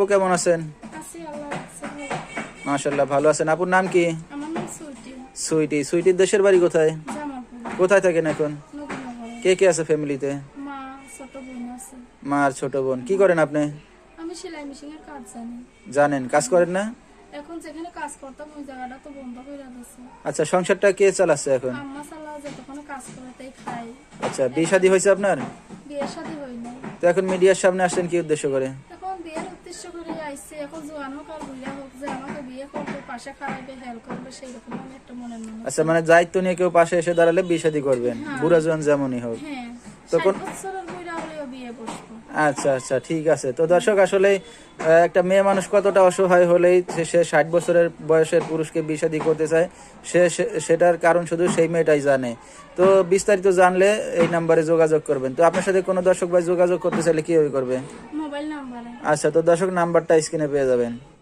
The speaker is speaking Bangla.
আপু কেমন আছেন। মাশাল্লাহ ভালো। আছেন। আপুর নাম কি? সুইটি। সুইটি। সুইটির দেশের বাড়ি কোথায়? কোথায় থাকেন এখন? কে কে আছে ফ্যামিলিতে মা ছোট বোন আছে। আর ছোট বোন। কি করেন আপনি? আমি সেলাই মেশিনের কাজ জানি। জানেন কাজ করেন না? এখন যেখানে কাজ করতাম ওই জায়গাটা তো বন্ধ হয়ে গেছে আচ্ছা সংসারটা কে চালাচ্ছে এখন? আম্মা চালাও যতক্ষণ কাজ করে তাই খাই। আচ্ছা বিয়ে শাদী হয়েছে আপনার? বিয়ে শাদী হয় নাই তো এখন মিডিয়ার সামনে আসছেন কি উদ্দেশ্য করে? এখন জোয়ান হোক আর বুইয়া হোক যে আমাকে বিয়ে করবে পাশে হেল্প করবে সেই রকম আমি একটা মনে মনে আচ্ছা মানে দায়িত্ব নিয়ে কেউ পাশে এসে দাঁড়ালে বিয়ে শাদী করবেন বুড়া জোয়ান যেমনই হোক। হ্যাঁ তখন- বছরের আচ্ছা আচ্ছা ঠিক আছে। তো দর্শক আসলে একটা মেয়ে মানুষ কতটা অসহায় হলেই সে- ষাট বছরের বয়সের পুরুষকে বিষাদি করতে চায় সে সে- সেটার কারণ শুধু সেই মেয়েটাই জানে। তো বিস্তারিত জানলে এই নাম্বারে যোগাযোগ করবেন। তো আপনার সাথে কোনো দর্শক ভাই যোগাযোগ করতে চাইলে কীভাবে করবে? আচ্ছা তো দর্শক নাম্বারটা স্ক্রিনে পেয়ে যাবেন।